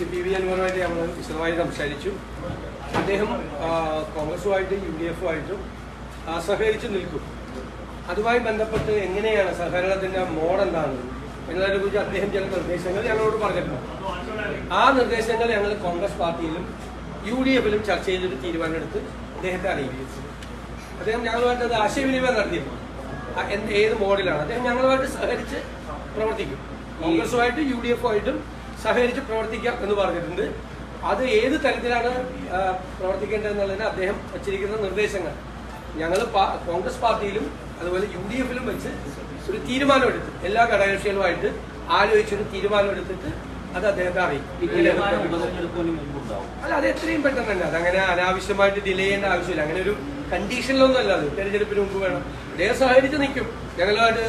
Shri P V അൻവറുമായിട്ട് നമ്മൾ വിശദമായി സംസാരിച്ചു. അദ്ദേഹം കോൺഗ്രസുമായിട്ടും യു ഡി എഫുമായിട്ടും സഹകരിച്ച് നിൽക്കും. അതുമായി ബന്ധപ്പെട്ട് എങ്ങനെയാണ് സഹകരണത്തിന്റെ മോഡ് എന്താണ്? എന്നതിനെ കുറിച്ച് അദ്ദേഹം ചില നിർദ്ദേശങ്ങൾ ഞങ്ങളോട് പറഞ്ഞിട്ടുണ്ട്. ആ നിർദ്ദേശങ്ങൾ ഞങ്ങൾ കോൺഗ്രസ് പാർട്ടിയിലും യു ഡി എഫിലും ചർച്ച ചെയ്തൊരു തീരുമാനമെടുത്ത് അദ്ദേഹത്തെ അറിയിച്ചു അദ്ദേഹം ഞങ്ങളുമായിട്ട് അത് ആശയവിനിമയം നടത്തിയിരുന്നു. എന്ത് ഏത് മോഡിലാണ്? അദ്ദേഹം ഞങ്ങളുമായിട്ട് സഹകരിച്ച് പ്രവർത്തിക്കും. കോൺഗ്രസുമായിട്ട് യു ഡി എഫുമായിട്ടും സഹകരിച്ച് പ്രവർത്തിക്കാം എന്ന് പറഞ്ഞിട്ടുണ്ട്. അത് ഏത് തരത്തിലാണ് പ്രവർത്തിക്കേണ്ടതെന്നുള്ളതിന് അദ്ദേഹം വച്ചിരിക്കുന്ന നിർദ്ദേശങ്ങൾ. ഞങ്ങൾ കോൺഗ്രസ് പാർട്ടിയിലും അതുപോലെ യു ഡി എഫിലും വെച്ച് ഒരു തീരുമാനമെടുത്ത്. എല്ലാ ഘടകകക്ഷികളുമായിട്ട് ആലോചിച്ചൊരു തീരുമാനമെടുത്തിട്ട് അത് അദ്ദേഹത്തെ അറിയിക്കും. അല്ല അത് എത്രയും പെട്ടെന്ന് തന്നെ അതങ്ങനെ അനാവശ്യമായിട്ട് ഡിലേ ചെയ്യേണ്ട ആവശ്യമില്ല. അങ്ങനെ ഒരു കണ്ടീഷനിലൊന്നും അല്ല അത്. തെരഞ്ഞെടുപ്പിന് മുമ്പ് വേണം. അദ്ദേഹം സഹകരിച്ച് നിൽക്കും. ഞങ്ങളുമായിട്ട്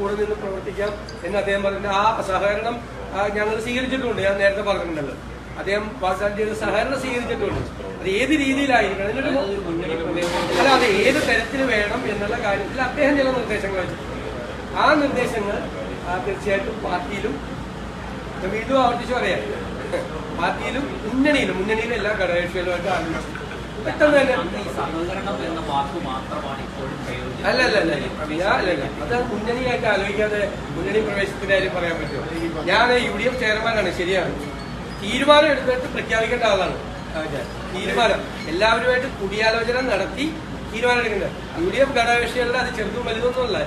കൂടെ നിന്ന് പ്രവർത്തിക്കാം എന്ന് അദ്ദേഹം പറഞ്ഞിട്ട് ആ സഹകരണം ഞങ്ങൾ സ്വീകരിച്ചിട്ടുണ്ട്. ഞാൻ നേരത്തെ പറഞ്ഞിട്ടുണ്ടല്ലോ. അദ്ദേഹം ചെയ്ത സഹകരണം സ്വീകരിച്ചിട്ടുണ്ട്. അത് ഏത് രീതിയിലായിരിക്കണം അതിനൊരു അല്ല അത് ഏത് തരത്തിൽ വേണം എന്നുള്ള കാര്യത്തിൽ അദ്ദേഹം ചില നിർദ്ദേശങ്ങൾ വെച്ചിട്ടുണ്ട്. ആ നിർദ്ദേശങ്ങൾ തീർച്ചയായിട്ടും പാർട്ടിയിലും വീണ്ടും ആവർത്തിച്ച് പറയാം. പാർട്ടിയിലും മുന്നണിയിലും മുന്നണിയിലും എല്ലാ ഘടകകക്ഷികളുമായിട്ട് ആലോചിച്ചു പെട്ടെന്ന് തന്നെ അല്ല അല്ല അല്ല അല്ല അത് മുന്നണിയായിട്ട് ആലോചിക്കാതെ മുന്നണി പ്രവേശത്തിന്റെ കാര്യം പറയാൻ പറ്റുമോ? ഞാൻ യു ഡി എഫ് ചെയർമാനാണ് ശരിയാണ്. തീരുമാനം എടുത്തിട്ട് പ്രഖ്യാപിക്കേണ്ട ആളാണ്. തീരുമാനം. എല്ലാവരുമായിട്ട് കൂടിയാലോചന നടത്തി തീരുമാനം എടുക്കേണ്ടത്. യു ഡി എഫ് ഘടകകക്ഷികളുടെ അത് ചെറുതും വലുതൊന്നുമല്ല.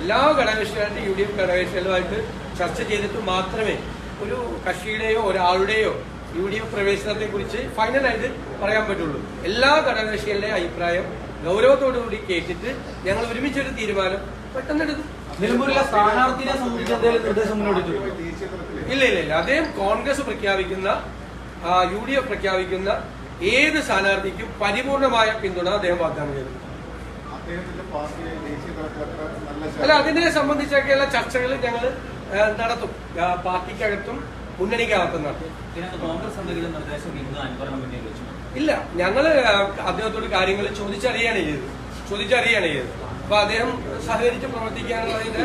എല്ലാ ഘടകകക്ഷികളുടെ യു ഡി എഫ് ഘടകകക്ഷികളുമായിട്ട് ചർച്ച ചെയ്തിട്ട് മാത്രമേ ഒരു കക്ഷിയുടെയോ ഒരാളുടെയോ യു ഡി എഫ് പ്രവേശനത്തെ കുറിച്ച് ഫൈനലായിട്ട് പറയാൻ പറ്റുള്ളൂ. എല്ലാ ഘടകകക്ഷികളുടെയും അഭിപ്രായം ഗൗരവത്തോടുകൂടി കേട്ടിട്ട് ഞങ്ങൾ ഒരുമിച്ചൊരു തീരുമാനം പെട്ടെന്ന് എടുക്കും. നിലമ്പൂരിലെ സ്ഥാനാർത്ഥിയെ സംബന്ധിച്ച് എന്തെങ്കിലും നിർദ്ദേശം മുന്നോട്ട് ഇല്ല ഇല്ല ഇല്ല. അദ്ദേഹം കോൺഗ്രസ് പ്രഖ്യാപിക്കുന്ന യു ഡി എഫ് പ്രഖ്യാപിക്കുന്ന ഏത് സ്ഥാനാർത്ഥിക്കും പരിപൂർണമായ പിന്തുണ അദ്ദേഹം വാഗ്ദാനം ചെയ്തു. അല്ല അതിനെ സംബന്ധിച്ചൊക്കെയുള്ള ചർച്ചകൾ ഞങ്ങൾ നടത്തും. പാർട്ടിക്കകത്തും മുന്നണിക്കകത്തും നടത്തും. ഇല്ല ഞങ്ങൾ അദ്ദേഹത്തോട് കാര്യങ്ങൾ ചോദിച്ചറിയാണ് ചെയ്തത്. ചോദിച്ചറിയാണ് ചെയ്തത്. അപ്പൊ അദ്ദേഹം സഹകരിച്ച് പ്രവർത്തിക്കാനുള്ളതിന്റെ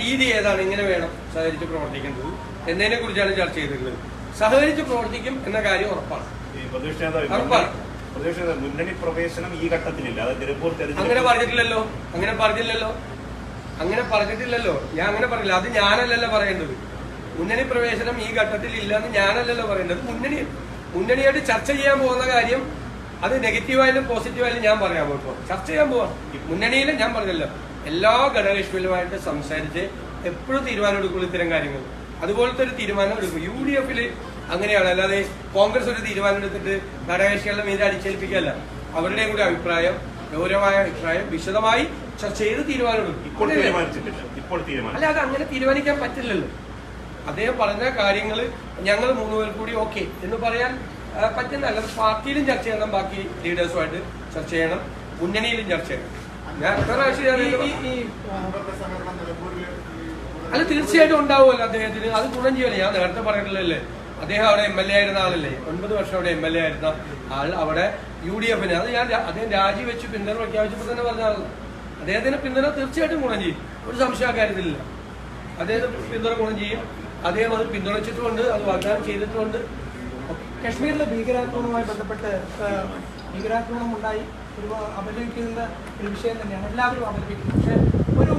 രീതി ഏതാണ്? ഇങ്ങനെ വേണം സഹകരിച്ച് പ്രവർത്തിക്കേണ്ടത്. എന്നതിനെ കുറിച്ചാണ് ചർച്ച ചെയ്തിട്ടുള്ളത്. സഹകരിച്ച് പ്രവർത്തിക്കും എന്ന കാര്യം ഉറപ്പാണ്. ഉറപ്പാണ്. മുന്നണി പ്രവേശനം ഈ ഘട്ടത്തിലില്ല. അങ്ങനെ പറഞ്ഞിട്ടില്ലല്ലോ. അങ്ങനെ പറഞ്ഞില്ലല്ലോ. അങ്ങനെ പറഞ്ഞിട്ടില്ലല്ലോ. ഞാൻ അങ്ങനെ പറഞ്ഞില്ല. അത് ഞാനല്ലല്ലോ പറയേണ്ടത്. മുന്നണി പ്രവേശനം ഈ ഘട്ടത്തിൽ ഇല്ലെന്ന് ഞാനല്ലല്ലോ പറയേണ്ടത്. മുന്നണി മുന്നണിയായിട്ട് ചർച്ച ചെയ്യാൻ പോകുന്ന കാര്യം അത് നെഗറ്റീവായാലും പോസിറ്റീവായാലും ഞാൻ പറയാൻ പോകും ചർച്ച ചെയ്യാൻ പോവാം. മുന്നണിയിൽ ഞാൻ പറഞ്ഞല്ലോ. എല്ലാ ഘടകകക്ഷികളുമായിട്ട് സംസാരിച്ച് എപ്പോഴും തീരുമാനം എടുക്കുള്ളൂ ഇത്തരം കാര്യങ്ങൾ. അതുപോലത്തെ ഒരു തീരുമാനം എടുക്കും. യു ഡി എഫിൽ അങ്ങനെയാണ്. അല്ലാതെ കോൺഗ്രസ് ഒരു തീരുമാനം എടുത്തിട്ട് ഘടകകക്ഷികളുടെ മീതെ അടിച്ചേൽപ്പിക്കല്ല അവരുടെയും കൂടി അഭിപ്രായം ഗൗരവമായ അഭിപ്രായം വിശദമായി ചർച്ച ചെയ്ത് തീരുമാനമെടുക്കും ഇപ്പോൾ തീരുമാനിച്ചിട്ടില്ല. ഇപ്പോൾ തീരുമാനം അല്ല അത് അങ്ങനെ തീരുമാനിക്കാൻ പറ്റില്ലല്ലോ. അദ്ദേഹം പറഞ്ഞ കാര്യങ്ങൾ ഞങ്ങൾ മൂന്നുപേർ കൂടി ഓക്കെ എന്ന് പറയാൻ പറ്റുന്നല്ല പറ്റുന്ന അല്ലാതെ പാർട്ടിയിലും ചർച്ച ചെയ്യണം ബാക്കി ലീഡേഴ്സുമായിട്ട് ചർച്ച ചെയ്യണം മുന്നണിയിലും ചർച്ച ചെയ്യണം. ഞാൻ അല്ല തീർച്ചയായിട്ടും ഉണ്ടാവുമല്ലോ അദ്ദേഹത്തിന്. അത് ഗുണം ചെയ്യല്ലേ ഞാൻ നേരത്തെ പറഞ്ഞിട്ടില്ലല്ലേ. അദ്ദേഹം അവിടെ എം എൽ എ ആയിരുന്ന ആളല്ലേ? ഒൻപത് വർഷം അവിടെ എം എൽ എ ആയിരുന്ന ആൾ അവിടെ യു ഡി എഫിന്. അത് ഞാൻ അദ്ദേഹം രാജിവെച്ച് പിന്തുണ പ്രഖ്യാപിച്ചപ്പോൾ തന്നെ പറഞ്ഞ ആളാണ്. അദ്ദേഹത്തിന് പിന്തുണ തീർച്ചയായിട്ടും ഗുണം ചെയ്യും. ഒരു സംശയ കാര്യത്തിലില്ല. അദ്ദേഹത്തിന് പിന്തുണ ഗുണം ചെയ്യും. അദ്ദേഹം അത് പിന്തുണച്ചിട്ടുമുണ്ട് അത് വാഗ്ദാനം ചെയ്തിട്ടുമുണ്ട്. കശ്മീരിലെ ഭീകരാക്രമണവുമായി ബന്ധപ്പെട്ട് ഭീകരാക്രമണം ഉണ്ടായി ഒരു അപലപിക്കുന്ന ഒരു വിഷയം തന്നെയാണ്. എല്ലാവരും അപലപിക്കുന്നത് പക്ഷേ ഒരു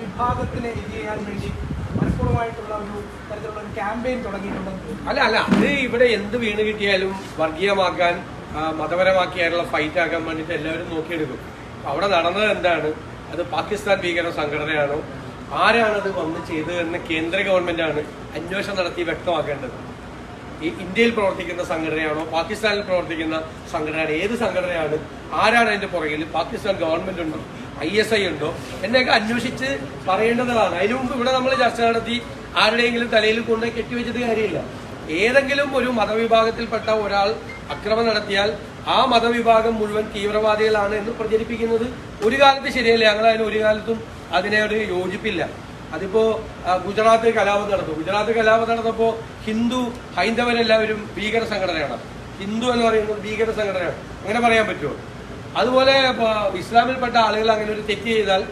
വിഭാഗത്തിനെ ഇത് ചെയ്യാൻ വേണ്ടി മനഃപൂർവമായിട്ടുള്ള ഒരു തരത്തിലുള്ള ഒരു ക്യാമ്പയിൻ തുടങ്ങിയിട്ടുണ്ടെന്ന് അല്ല അല്ല. അത് ഇവിടെ എന്ത് വീണ് കിട്ടിയാലും വർഗീയമാക്കാൻ മതപരമാക്കിയാലുള്ള ഫൈറ്റ് ആക്കാൻ വേണ്ടിയിട്ട് എല്ലാവരും നോക്കിയെടുക്കും. അവിടെ നടന്നത് എന്താണ്? അത് പാകിസ്ഥാൻ ഭീകര സംഘടനയാണോ? ആരാണത് വന്ന് ചെയ്തതെന്ന് കേന്ദ്ര ഗവൺമെന്റാണ് അന്വേഷണം നടത്തി വ്യക്തമാക്കേണ്ടത്. ഈ ഇന്ത്യയിൽ പ്രവർത്തിക്കുന്ന സംഘടനയാണോ പാകിസ്ഥാനിൽ പ്രവർത്തിക്കുന്ന സംഘടനയാണ് ഏത് സംഘടനയാണ് ആരാണ് അതിന്റെ പുറകിൽ? പാകിസ്ഥാൻ ഗവൺമെന്റ് ഉണ്ടോ? ഐ എസ് ഐ ഉണ്ടോ? എന്നൊക്കെ അന്വേഷിച്ച് പറയേണ്ടതാണ്. അതിനു മുമ്പ് ഇവിടെ നമ്മൾ ചർച്ച നടത്തി ആരുടെയെങ്കിലും തലയിൽ കൊണ്ട് കെട്ടിവെച്ചത് കാര്യമില്ല. ഏതെങ്കിലും ഒരു മതവിഭാഗത്തിൽപ്പെട്ട ഒരാൾ അക്രമം നടത്തിയാൽ ആ മതവിഭാഗം മുഴുവൻ തീവ്രവാദികളാണ് എന്ന് പ്രചരിപ്പിക്കുന്നത്. ഒരു കാലത്ത് ശരിയല്ല? ഞങ്ങൾ അതിന് ഒരു കാലത്തും അതിനോട് യോജിപ്പില്ല. അതിപ്പോ ഗുജറാത്ത് കലാപം നടന്നു. ഗുജറാത്ത് കലാപം നടന്നപ്പോ ഹിന്ദു ഹൈന്ദവരെല്ലാവരും ഭീകര സംഘടനയാണ്. ഹിന്ദു എന്ന് പറയുന്നത് ഭീകര സംഘടനയാണ്. അങ്ങനെ പറയാൻ പറ്റുമോ? അതുപോലെ ഇസ്ലാമിൽപ്പെട്ട ആളുകൾ അങ്ങനെ ഒരു തെറ്റ് ചെയ്താൽ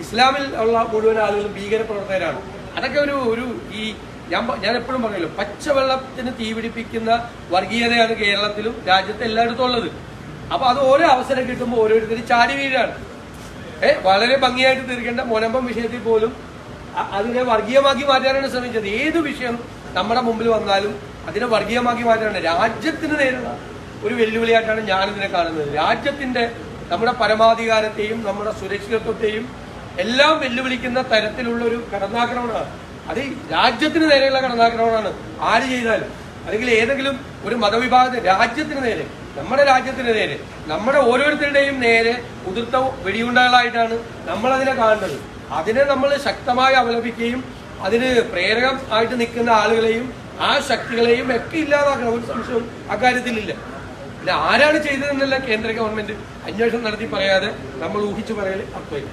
ഇസ്ലാമിൽ ഉള്ള മുഴുവൻ ആളുകളും ഭീകര പ്രവർത്തകരാണ്. അതൊക്കെ ഒരു ഒരു ഈ ഞാൻ ഞാൻ എപ്പോഴും പറയുമല്ലോ പച്ചവെള്ളത്തിന് തീപിടിപ്പിക്കുന്ന വർഗീയതയാണ് കേരളത്തിലും രാജ്യത്ത് എല്ലായിടത്തും ഉള്ളത്. അപ്പൊ അത് ഓരോ അവസരം കിട്ടുമ്പോൾ ഓരോരുത്തർ ചാടി വീഴാണ്. ഏ വളരെ ഭംഗിയായിട്ട് തീർക്കേണ്ട മുനമ്പം വിഷയത്തിൽ പോലും അതിനെ വർഗീയമാക്കി മാറ്റാനാണ് ശ്രമിച്ചത്. ഏത് വിഷയം നമ്മുടെ മുമ്പിൽ വന്നാലും അതിനെ വർഗീയമാക്കി മാറ്റാനാണ്. രാജ്യത്തിന് നേരിടുന്ന ഒരു വെല്ലുവിളിയായിട്ടാണ് ഞാനിതിനെ കാണുന്നത്. രാജ്യത്തിന്റെ നമ്മുടെ പരമാധികാരത്തെയും നമ്മുടെ സുരക്ഷിതത്വത്തെയും എല്ലാം വെല്ലുവിളിക്കുന്ന തരത്തിലുള്ള ഒരു കടന്നാക്രമണമാണ് അത് രാജ്യത്തിന് നേരെയുള്ള കടന്നാക്രമണമാണ് ആര് ചെയ്താലും. അല്ലെങ്കിൽ ഏതെങ്കിലും ഒരു മതവിഭാഗത്തിന് രാജ്യത്തിന് നേരെ നമ്മുടെ രാജ്യത്തിന് നേരെ നമ്മുടെ ഓരോരുത്തരുടെയും നേരെ ഉതിർത്ത വെടിയുണ്ടകളായിട്ടാണ് നമ്മൾ അതിനെ കാണുന്നത്. അതിനെ നമ്മൾ ശക്തമായി അവലംബിക്കുകയും അതിന് പ്രേരകം ആയിട്ട് നിൽക്കുന്ന ആളുകളെയും ആ ശക്തികളെയും ഒക്കെ ഇല്ലാതാക്കണം. ഒരു സംശയവും അക്കാര്യത്തിലില്ല. പിന്നെ ആരാണ് ചെയ്തതെന്നല്ല കേന്ദ്ര ഗവൺമെന്റ് അന്വേഷണം നടത്തി പറയാതെ നമ്മൾ ഊഹിച്ചു പറയൽ അർത്ഥമില്ല